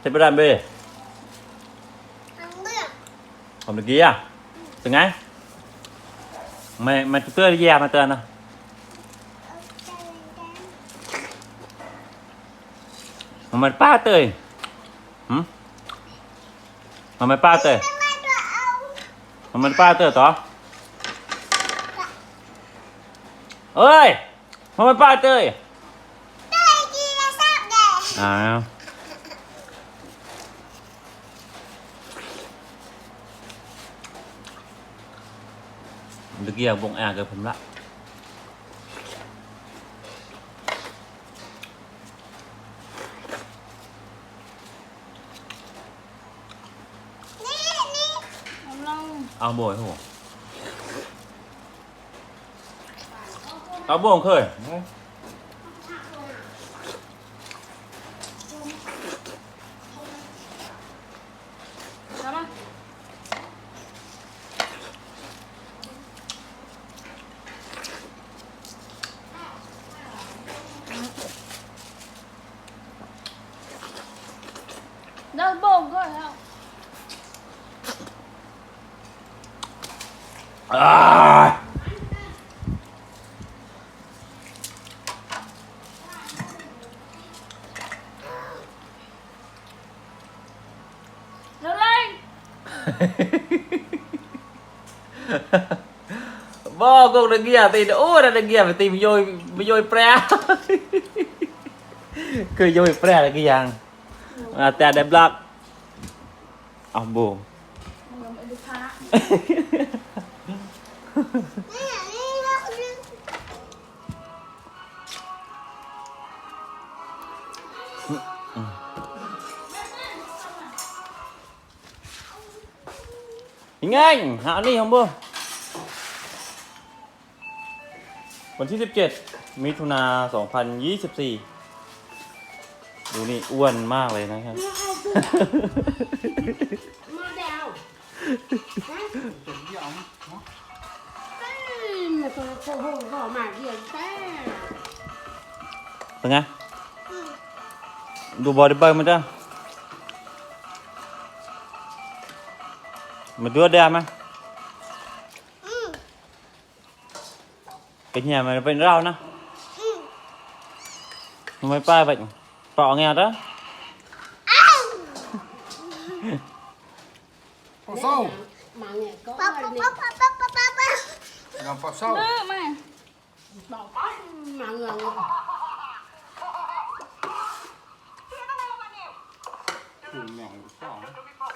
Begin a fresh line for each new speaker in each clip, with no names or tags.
thế 세브라베 hôm à? được kia từng ngay mày mày tươi ra mà tên à mà mày ba tươi hử mà mày pa tươi mà mày ba tươi to ơi mà mày pa tươi à ตะเกียบบงแอร์กับผมละเอาลงเอา่อยัว เอาบบงเคย
đau bụng rồi không? À. lên
Bo con đừng kia tìm ú ra đừng kia phải tìm vô vui pre Cười vui pre là cái dạng อแต่ได้บล็อกอาโบยังไงหาอันนี้ฮัมโบวันที่ 17มิถุนา2024ดูนี่ อ้วนมากเลยนะครับ มาเดาเป็นยเตวคงกมาเดียแต่ป็นไงดูบอดี้เบิร์มันจ้ะมันดูดได้ไหมเป็น nhà มันเป็นเรานะ mày b ป y bệnh rõ nghe đó Phò sâu Làm phò sâu Hãy subscribe cho kênh
Ghiền Mì Gõ Để không bỏ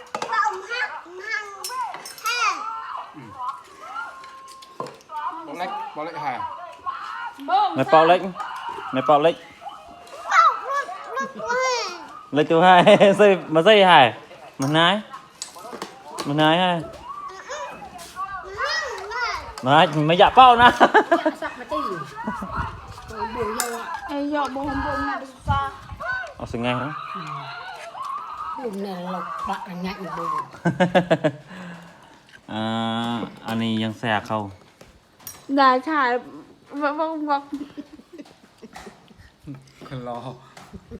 lỡ những video hấp dẫn ลยตัวให้ใส่มาใส่ให้มันไนมันไนให้มาไม่อยากเป้านะเอาสิไงฮะอันนี้ยังแซบเขา
ได้าชายบ้างบ้าง
คนรอ